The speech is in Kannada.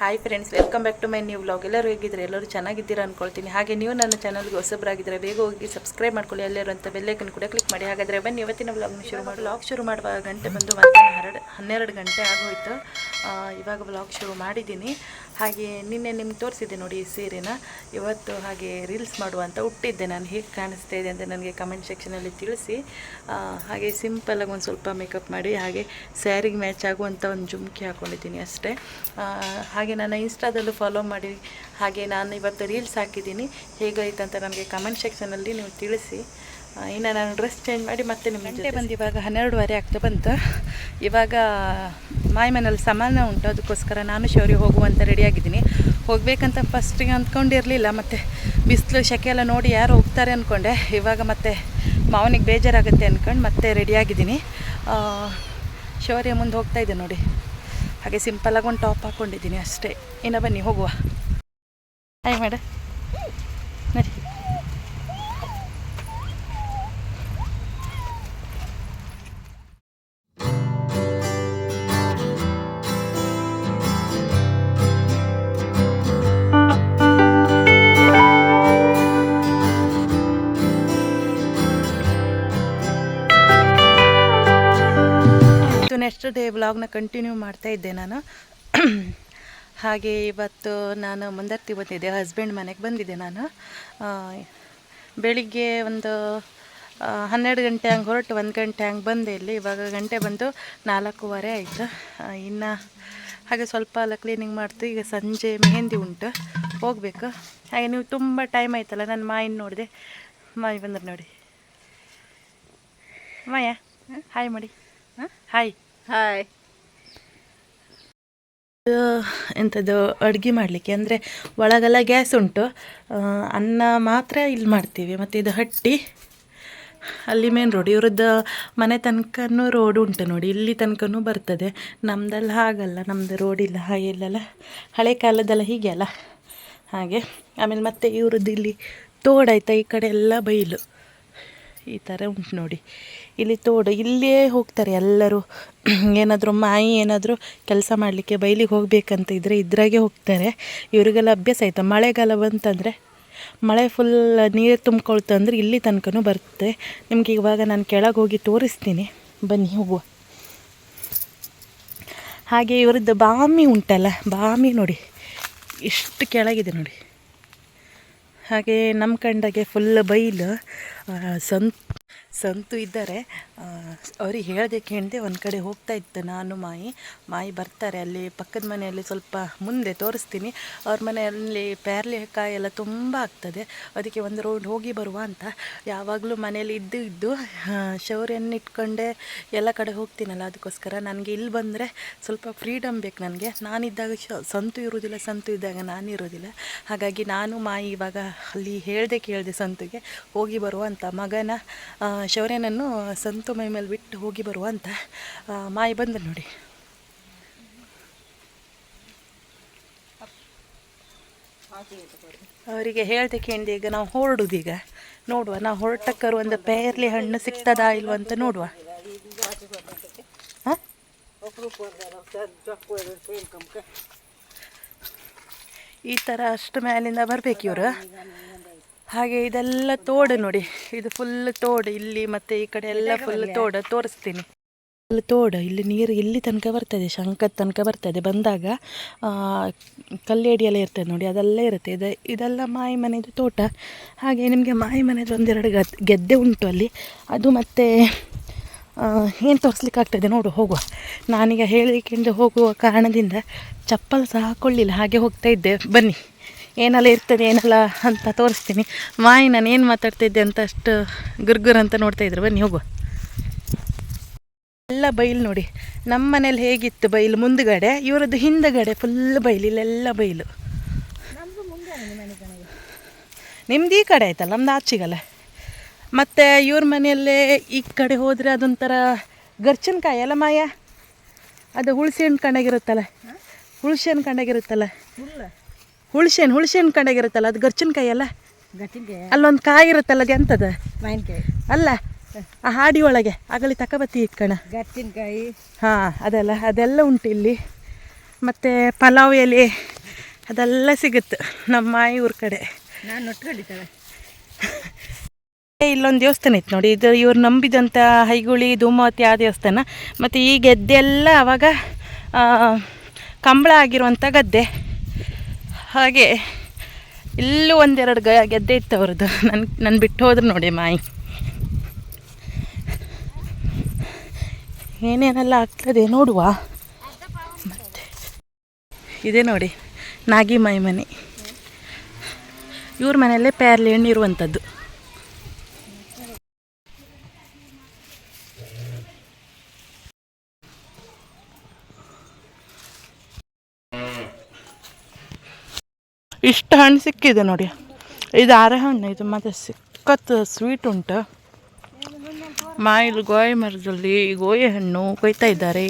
Hi friends welcome back to my new vlog ಎಲ್ಲರೂ ಹೇಗಿದ್ರೆ ಎಲ್ಲರೂ ಚೆನ್ನಾಗಿದ್ದೀರಾ ಅನ್ಕೊಳ್ತೀನಿ. ಹಾಗೆ ನೀವು ನನ್ನ ಚಾನಲ್ಗೆ ಹೊಸಬರಾಗಿದ್ದರೆ ಬೇಗ ಹೋಗಿ ಸಬ್ಸ್ಕ್ರೈಬ್ ಮಾಡ್ಕೊಳ್ಳಿ. ಎಲ್ಲರೂ ಅಂತ ಬೆಲ್ಲೈಕನ್ ಕೂಡ ಕ್ಲಿಕ್ ಮಾಡಿ. ಹಾಗಾದರೆ ಬನ್ನಿ, ಇವತ್ತಿನ ವ್ಲಾಗ್ನ ಶುರು ಮಾಡಿ ವ್ಲಾಗ್ ಶುರು ಮಾಡುವ ಗಂಟೆ ಬಂದು ಮಧ್ಯಾಹ್ನ ಹರಡು ಹನ್ನೆರಡು ಗಂಟೆ ಆಗೋಯ್ತು. ಇವಾಗ ವ್ಲಾಗ್ ಶುರು ಮಾಡಿದ್ದೀನಿ. ಹಾಗೆ ನಿನ್ನೆ ನಿಮ್ಗೆ ತೋರಿಸಿದ್ದೆ ನೋಡಿ ಈ ಸೀರೆನ. ಇವತ್ತು ಹಾಗೆ ರೀಲ್ಸ್ ಮಾಡುವಂತ ಹುಟ್ಟಿದ್ದೆ ನಾನು. ಹೇಗೆ ಕಾಣಿಸ್ತಾ ಇದೆ ಅಂತ ನನಗೆ ಕಮೆಂಟ್ ಸೆಕ್ಷನಲ್ಲಿ ತಿಳಿಸಿ. ಹಾಗೆ ಸಿಂಪಲಾಗಿ ಒಂದು ಸ್ವಲ್ಪ ಮೇಕಪ್ ಮಾಡಿ, ಹಾಗೆ ಸ್ಯಾರಿಗೆ ಮ್ಯಾಚ್ ಆಗುವಂಥ ಒಂದು ಜುಮ್ಕಿ ಹಾಕ್ಕೊಂಡಿದ್ದೀನಿ ಅಷ್ಟೇ. ಹಾಗೆ ನನ್ನ ಇನ್ಸ್ಟಾದಲ್ಲೂ ಫಾಲೋ ಮಾಡಿ, ಹಾಗೆ ನಾನು ಇವತ್ತು ರೀಲ್ಸ್ ಹಾಕಿದ್ದೀನಿ. ಹೇಗಾಯ್ತು ಅಂತ ನನಗೆ ಕಮೆಂಟ್ ಸೆಕ್ಷನಲ್ಲಿ ನೀವು ತಿಳಿಸಿ. ಇನ್ನು ನಾನು ಡ್ರೆಸ್ ಚೇಂಜ್ ಮಾಡಿ ಮತ್ತೆ ನಿಮ್ಮ ಗಂಟೆ ಬಂದು ಇವಾಗ ಹನ್ನೆರಡುವರೆ ಆಗ್ತಾ ಬಂತು. ಇವಾಗ ಮಾಯ ಮನೇಲಿ ಸಮಾನ ಉಂಟು ಅದಕ್ಕೋಸ್ಕರ ನಾನು ಶೌರ್ಯ ಹೋಗುವಂತ ರೆಡಿಯಾಗಿದ್ದೀನಿ ಹೋಗಬೇಕಂತ ಫಸ್ಟಿಗೆ ಅಂದ್ಕೊಂಡಿರಲಿಲ್ಲ ಮತ್ತು ಬಿಸಿಲು ಶೆಕೆ ಎಲ್ಲ ನೋಡಿ ಯಾರು ಹೋಗ್ತಾರೆ ಅಂದ್ಕೊಂಡೆ ಇವಾಗ ಮತ್ತೆ ಮಾವನಿಗೆ ಬೇಜಾರಾಗುತ್ತೆ ಅಂದ್ಕೊಂಡು ಮತ್ತೆ ರೆಡಿಯಾಗಿದ್ದೀನಿ ಶೌರ್ಯ ಮುಂದೆ ಹೋಗ್ತಾ ಇದೆ ನೋಡಿ. ಹಾಗೆ ಸಿಂಪಲಾಗಿ ಒಂದು ಟಾಪ್ ಹಾಕ್ಕೊಂಡಿದ್ದೀನಿ ಅಷ್ಟೇ. ಇನ್ನು ಬನ್ನಿ ಹೋಗುವ. ಹಾಯ್ ಮೇಡಮ್ ನಡಿ. ನೆಕ್ಸ್ಟ್ ಡೇ ವ್ಲಾಗ್ನ ಕಂಟಿನ್ಯೂ ಮಾಡ್ತಾ ಇದ್ದೆ ನಾನು. ಹಾಗೆ ಇವತ್ತು ನಾನು ಮುಂದರ್ತಿ ಬಂದಿದ್ದೆ ಹಸ್ಬೆಂಡ್ ಮನೆಗೆ ಬಂದಿದ್ದೆ ನಾನು. ಬೆಳಿಗ್ಗೆ ಒಂದು ಹನ್ನೆರಡು ಗಂಟೆ ಹಂಗೆ ಹೊರಟು, ಒಂದು ಗಂಟೆ ಹಂಗೆ ಬಂದೆ ಇಲ್ಲಿ. ಇವಾಗ ಗಂಟೆ ಬಂದು ನಾಲ್ಕೂವರೆ ಆಯಿತು. ಇನ್ನು ಹಾಗೆ ಸ್ವಲ್ಪ ಎಲ್ಲ ಕ್ಲೀನಿಂಗ್ ಮಾಡ್ತು. ಈಗ ಸಂಜೆ ಮೆಹಂದಿ ಉಂಟು. ಹೋಗಬೇಕು. ಹಾಗೆ ನೀವು ತುಂಬ ಟೈಮ್ ಆಯ್ತಲ್ಲ ನನ್ನ ಮಾಯಿನ ನೋಡಿದೆ. ಮಾಯಿ ಬಂದ್ರೆ ನೋಡಿ. ಮಾಯ? ಹಾಯ್ ಮಾಡಿ. ಹಾಯ್. ಹಾಯ್ ಎಂಥದ್ದು ಅಡುಗೆ ಮಾಡಲಿಕ್ಕೆ? ಅಂದರೆ ಒಳಗೆಲ್ಲ ಗ್ಯಾಸ್ ಉಂಟು. ಅನ್ನ ಮಾತ್ರ ಇಲ್ಲಿ ಮಾಡ್ತೀವಿ. ಮತ್ತು ಇದು ಹಟ್ಟಿ. ಅಲ್ಲಿ ಮೇನ್ ರೋಡ್ ಇವ್ರದ್ದು ಮನೆ ತನಕನೂ ರೋಡ್ ಉಂಟು ನೋಡಿ. ಇಲ್ಲಿ ತನಕನೂ ಬರ್ತದೆ. ನಮ್ದೆಲ್ಲ ಹಾಗಲ್ಲ. ನಮ್ಮದು ರೋಡ್ ಇಲ್ಲ, ಹಾಗೆ ಇಲ್ಲೆಲ್ಲ ಹಳೆ ಕಾಲದೆಲ್ಲ ಹೀಗೆ ಅಲ್ಲ. ಹಾಗೆ. ಆಮೇಲೆ ಮತ್ತೆ ಇವ್ರದ್ದು ಇಲ್ಲಿ ತೋಡಾಯ್ತಾ ಈ ಕಡೆ ಎಲ್ಲ ಬೈಲು. ಈ ಥರ ಉಂಟು ನೋಡಿ. ಇಲ್ಲಿ ತೋಡು ಇಲ್ಲೇ ಹೋಗ್ತಾರೆ ಎಲ್ಲರೂ. ಏನಾದರೂ ಮಾಯಿ ಏನಾದರೂ ಕೆಲಸ ಮಾಡಲಿಕ್ಕೆ ಬೈಲಿಗೆ ಹೋಗಬೇಕಂತ ಇದ್ದರೆ ಇದ್ರಾಗೆ ಹೋಗ್ತಾರೆ. ಇವರಿಗೆಲ್ಲ ಅಭ್ಯಾಸ ಆಯಿತು. ಮಳೆಗಾಲ ಬಂತಂದರೆ, ಮಳೆ ಫುಲ್ ನೀರು ತುಂಬ್ಕೊಳ್ತು ಅಂದರೆ ಇಲ್ಲಿ ತನಕನೂ ಬರುತ್ತೆ. ನಿಮ್ಗೆ ಇವಾಗ ನಾನು ಕೆಳಗೆ ಹೋಗಿ ತೋರಿಸ್ತೀನಿ. ಬನ್ನಿ, ಹೋಗುವ. ಹಾಗೆ ಇವ್ರದ್ದು ಬಾಮಿ ಉಂಟಲ್ಲ, ಬಾಮಿ ನೋಡಿ. ಇಷ್ಟು ಕೆಳಗಿದೆ ನೋಡಿ. ಹಾಗೆ ನಮ್ಮ ಕಂಡಾಗೆ ಫುಲ್ ಬೈಲು. ಸಂತ್, ಸಂತು ಇದ್ದಾರೆ. ಅವ್ರಿಗೆ ಹೇಳ್ದೆ ಕೇಳದೆ ಒಂದು ಕಡೆ ಹೋಗ್ತಾ ಇತ್ತು ನಾನು, ಮಾಯಿ. ಮಾಯಿ ಬರ್ತಾರೆ, ಅಲ್ಲಿ ಪಕ್ಕದ ಮನೆಯಲ್ಲಿ ಸ್ವಲ್ಪ ಮುಂದೆ ತೋರಿಸ್ತೀನಿ. ಅವ್ರ ಮನೆಯಲ್ಲಿ ಪ್ಯಾರ್ಲೆಕಾಯಿ ಎಲ್ಲ ತುಂಬ ಆಗ್ತದೆ. ಅದಕ್ಕೆ ಒಂದು ರೋಡ್ ಹೋಗಿ ಬರುವ ಅಂತ. ಯಾವಾಗಲೂ ಮನೇಲಿ ಇದ್ದು ಇದ್ದು ಶೌರ್ಯನ್ನು ಇಟ್ಕೊಂಡೆ ಎಲ್ಲ ಕಡೆ ಹೋಗ್ತೀನಲ್ಲ, ಅದಕ್ಕೋಸ್ಕರ ನನಗೆ ಇಲ್ಲಿ ಬಂದರೆ ಸ್ವಲ್ಪ ಫ್ರೀಡಮ್ ಬೇಕು ನನಗೆ. ನಾನಿದ್ದಾಗ ಶ, ಸಂತು ಇರೋದಿಲ್ಲ ಸಂತು ಇದ್ದಾಗ ನಾನು ಇರೋದಿಲ್ಲ ಹಾಗಾಗಿ ನಾನು, ಮಾಯಿ ಇವಾಗ ಅಲ್ಲಿ ಹೇಳ್ದೆ ಕೇಳಿದೆ ಸಂತುಗೆ ಹೋಗಿ ಬರುವ ಅಂತ ಮಗನ ಆ, ಶೌರ್ಯನನ್ನು ಸಂತು ಮೈ ಮೇಲೆ ಬಿಟ್ಟು ಹೋಗಿ ಬರುವ ಅಂತ ಮಾಯಿ ಬಂದ ನೋಡಿ. ಅವರಿಗೆ ಹೇಳ್ದೆ ಕೇಳಿದೆ ಈಗ ನಾವು ಹೊರಡುದೀಗ ನೋಡುವ ನಾವು ಹೊರಟಕ್ಕರು ಒಂದು ಪೇರ್ಲಿ ಹಣ್ಣು ಸಿಗ್ತದಾ ಇಲ್ವ ಅಂತ ನೋಡುವ. ಈ ಥರ ಅಷ್ಟು ಮೇಲಿಂದ ಬರ್ಬೇಕು ಇವರು ಹಾಗೆ ಇದೆಲ್ಲ ತೋಡು ನೋಡಿ. ಇದು ಫುಲ್ ತೋಡು. ಇಲ್ಲಿ ಮತ್ತೆ ಈ ಕಡೆ ಎಲ್ಲ ಫುಲ್ ತೋಡ. ತೋರಿಸ್ತೀನಿ. ಫುಲ್ ತೋಡ. ಇಲ್ಲಿ ನೀರು ಇಲ್ಲಿ ತನಕ ಬರ್ತದೆ. ಶಂಕದ ತನಕ ಬರ್ತದೆ. ಬಂದಾಗ ಕಲ್ಲೇಡಿಯೆಲ್ಲ ಇರ್ತದೆ ನೋಡಿ. ಅದೆಲ್ಲ ಇರುತ್ತೆ. ಇದು ಇದೆಲ್ಲ ಮಾಯಿ ಮನೆಯದು ತೋಟ. ಹಾಗೆ ನಿಮಗೆ ಮಾಯಿ ಮನೆಯದು ಒಂದೆರಡು ಗದ್ ಗೆದ್ದೆ ಉಂಟು ಅಲ್ಲಿ. ಅದು ಮತ್ತೆ ಏನು ತೋರಿಸ್ಲಿಕ್ಕೆ ಆಗ್ತದೆ ನೋಡು ಹೋಗುವ. ನಾನೀಗ ಹೇಳಿಕೊಂಡು ಹೋಗುವ ಕಾರಣದಿಂದ ಚಪ್ಪಲ್ ಸಹ ಹಾಕ್ಕೊಳ್ಳಿಲ್ಲ ಹಾಗೆ ಹೋಗ್ತಾ ಇದ್ದೆ. ಬನ್ನಿ. ಏನೆಲ್ಲ ಇರ್ತದೆ, ಏನೆಲ್ಲ ಅಂತ ತೋರಿಸ್ತೀನಿ. ಮಾಯಿ, ನಾನು ಏನು ಮಾತಾಡ್ತಿದ್ದೆ ಅಂತ ಅಷ್ಟು ಗುರ್ಗುರ್ ಅಂತ ನೋಡ್ತಾ ಇದ್ರು. ಬನ್ನಿ, ಹೋಗುವ. ಎಲ್ಲ ಬೈಲು ನೋಡಿ. ನಮ್ಮ ಮನೇಲಿ ಹೇಗಿತ್ತು ಬೈಲು? ಮುಂದುಗಡೆ, ಇವರದ್ದು ಹಿಂದಗಡೆ ಫುಲ್ ಬೈಲು, ಇಲ್ಲೆಲ್ಲ ಬೈಲು. ನಿಮ್ದು ಈ ಕಡೆ ಆಯ್ತಲ್ಲ, ನಮ್ದು ಆಚೆಗಲ್ಲ. ಮತ್ತು ಇವ್ರ ಮನೆಯಲ್ಲೇ ಈ ಕಡೆ ಹೋದರೆ ಅದೊಂಥರ ಗರ್ಚನ್ಕಾಯಿ ಅಲ್ಲ ಮಾಯ? ಅದು ಹುಳಸಿ ಹಣ್ಣು ಕಂಡಾಗಿರುತ್ತಲ್ಲ ಹುಳ್ಸೆ ಹಣ್ಣು ಕಂಡಾಗಿರುತ್ತಲ್ಲ ಹುಳ್ಸೆ ಹಣ್ಣು ಕಂಡಾಗ ಕಂಡಾಗಿರುತ್ತಲ್ಲ ಅದು ಗರ್ಚಿನಕಾಯಿ ಅಲ್ಲ? ಅಲ್ಲೊಂದು ಕಾಯಿ ಇರುತ್ತಲ್ಲ ಅದು ಎಂತದ? ಅಲ್ಲ ಆ ಹಾಡಿ ಒಳಗೆ ಆಗಲಿ ತಕಬತ್ತಿ ಇಟ್ಕಣ ಗರ್ಚಿನಕಾಯಿ. ಹಾಂ ಅದೆಲ್ಲ ಅದೆಲ್ಲ ಉಂಟು ಇಲ್ಲಿ. ಮತ್ತು ಪಲಾವ್ ಎಲೆ ಅದೆಲ್ಲ ಸಿಗುತ್ತೆ ನಮ್ಮ ಮಾಯಿ ಊರ ಕಡೆ. ನಾನು ಇಲ್ಲೊಂದು ದೇವಸ್ಥಾನ ಇತ್ತು ನೋಡಿ ಇದು ಇವ್ರು ನಂಬಿದಂಥ ಹೈಗುಳಿ ಧೂಮಾವತಿ ಆ ದೇವಸ್ಥಾನ. ಮತ್ತು ಈ ಗೆದ್ದೆಲ್ಲ ಅವಾಗ ಕಂಬಳ ಆಗಿರುವಂಥ ಗದ್ದೆ. ಹಾಗೆ ಇಲ್ಲೂ ಒಂದೆರಡು ಗ ಗೆದ್ದೆ ಇತ್ತು ಅವ್ರದ್ದು ನನ್ನ ನನ್ನ ಬಿಟ್ಟು ಹೋದ್ರು ನೋಡಿ ಮಾಯಿ. ಏನೇನೆಲ್ಲ ಆಗ್ತದೆ ನೋಡುವ. ಮತ್ತೆ ಇದೆ ನೋಡಿ, ನಾಗಿ ಮಾಯಿ ಮನೆ. ಇವ್ರ ಮನೆಯಲ್ಲೇ ಪ್ಯಾರ್ಲಿ ಹಣ್ಣು ಇರುವಂಥದ್ದು ಇಷ್ಟು ಹಣ್ಣು ಸಿಕ್ಕಿದೆ ನೋಡಿ. ಇದು ಆರೆ ಹಣ್ಣು ಇದು ಮತ್ತು ಸಿಕ್ಕತ್ತು ಸ್ವೀಟ್ ಉಂಟು. ಮಾಯಿಲ್ ಗೋಯಿ ಮರದಲ್ಲಿ ಗೋಯಿ ಹಣ್ಣು ಕೊಯ್ತಾ ಇದ್ದಾರೆ.